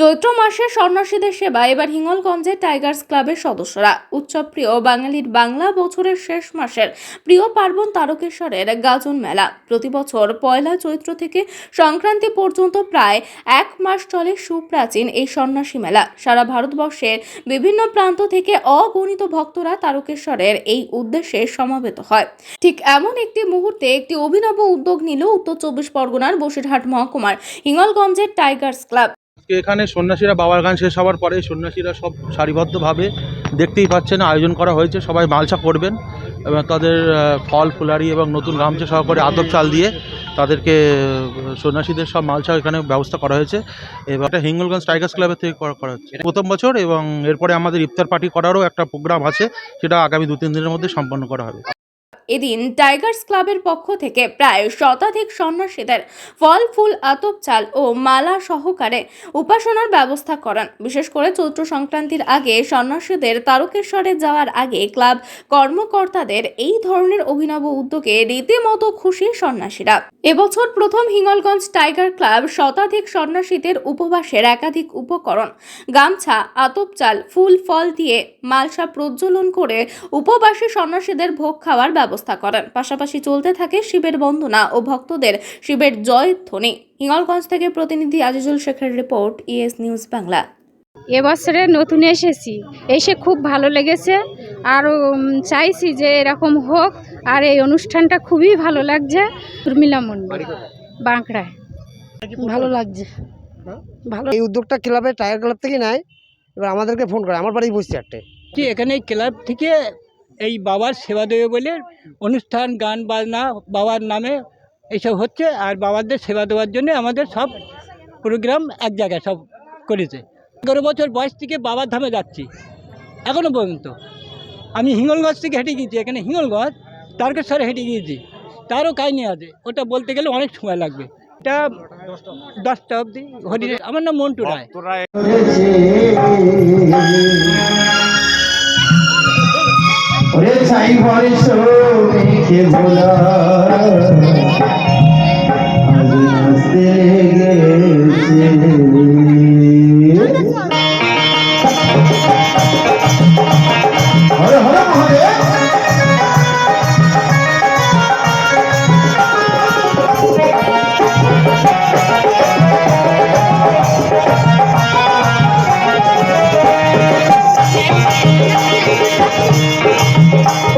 চৈত্র মাসে সন্ন্যাসীদের সেবা, এবার হিঙ্গলগঞ্জের টাইগার্স ক্লাবের সদস্যরা। উৎসবপ্রিয় বাঙালির বাংলা বছরের শেষ মাসের প্রিয় পার্বণ তারকেশ্বরের গাজন মেলা। প্রতি বছর পয়লা চৈত্র থেকে সংক্রান্তি পর্যন্ত প্রায় এক মাস চলে সুপ্রাচীন এই সন্ন্যাসী মেলা। সারা ভারতবর্ষের বিভিন্ন প্রান্ত থেকে অগণিত ভক্তরা তারকেশ্বরের এই উদ্দেশ্যে সমাবেত হয়। ঠিক এমন একটি মুহূর্তে একটি অভিনব উদ্যোগ নিল উত্তর চব্বিশ পরগনার বসিরহাট মহকুমার হিঙ্গলগঞ্জের টাইগার্স ক্লাব। আজকে এখানে সন্ন্যাসীরা বাবার গান শেষ হওয়ার পরে সন্ন্যাসীরা সব সারিবদ্ধভাবে দেখতেই পাচ্ছেন, আয়োজন করা হয়েছে, সবাই মালসা করবেন। এবং তাদের ফল, ফুলারি এবং নতুন গামছা সহকারে আতপ চাল দিয়ে তাদেরকে সন্ন্যাসীদের সব মালসা এখানে ব্যবস্থা করা হয়েছে। এবং এটা হিঙ্গলগঞ্জ টাইগার্স ক্লাবের থেকে করা হচ্ছে। প্রথম বছর এবং এরপরে আমাদের ইফতার পার্টি করারও একটা প্রোগ্রাম আছে, সেটা আগামী দু তিন দিনের মধ্যে সম্পন্ন করা হবে। এদিন টাইগার্স ক্লাবের পক্ষ থেকে প্রায় শতাধিক সন্ন্যাসীদের ফল, ফুল, আতপ, চাল ও মালা সহকারে উপাসনার ব্যবস্থা করেন। বিশেষ করে চৈত্র সংক্রান্তির আগে সন্ন্যাসীদের তারকেশ্বরে যাওয়ার আগে ক্লাব কর্মকর্তাদের এই ধরনের অভিনব উদ্যোগে রীতিমতো খুশি সন্ন্যাসীরা। এবছর প্রথম হিঙ্গলগঞ্জ টাইগার ক্লাব শতাধিক সন্ন্যাসীদের উপবাসের একাধিক উপকরণ, গামছা, আতপ চাল, ফুল, ফল দিয়ে মালসা প্রজ্বলন করে উপবাসী সন্ন্যাসীদের ভোগ খাওয়ার ব্যবস্থা করেন। পাশাপাশি চলতে থাকে শিবের বন্দনা ও ভক্তদের শিবের জয় ধ্বনি। হিঙ্গলগঞ্জ থেকে প্রতিনিধি আজিজুল শেখের রিপোর্ট ইএস নিউজ বাংলা। এবছরে নতুন এসেছি। এসে খুব ভালো লেগেছে। আর চাইছি যে এরকম হোক। আর এই অনুষ্ঠানটা খুবই ভালো লাগছে। উর্মিলা মন্ডল বাঁকড়ায়। ভালো লাগছে। ভালো এই উদ্যোগটা ক্লাবের টায়ার ক্লাব থেকে নেয়। এবার আমাদেরকে ফোন করে। আমার বাড়ি বসছে চারটে কি এখানে ক্লাব থেকে এই বাবার সেবা দেবে বলে অনুষ্ঠান গান বাজনা বাবার নামে এইসব হচ্ছে। আর বাবাদের সেবা দেওয়ার জন্য আমাদের সব প্রোগ্রাম এক জায়গায় সব করেছে। এগারো বছর বয়স থেকে বাবার ধামে যাচ্ছি এখনও পর্যন্ত। আমি হিঙ্গলগঞ্জ থেকে হেঁটে গিয়েছি এখানে হিঙ্গলগঞ্জ তারকেশ্বরে হেঁটে গিয়েছি। তারও কাহিনি আছে ওটা বলতে গেলে অনেক সময় লাগবে। এটা দশটা অবধি হরি আমার নাম মন্টু রায়। ওরে চাই বর্ষ মেঘে ভোলা আজ নাচতে Música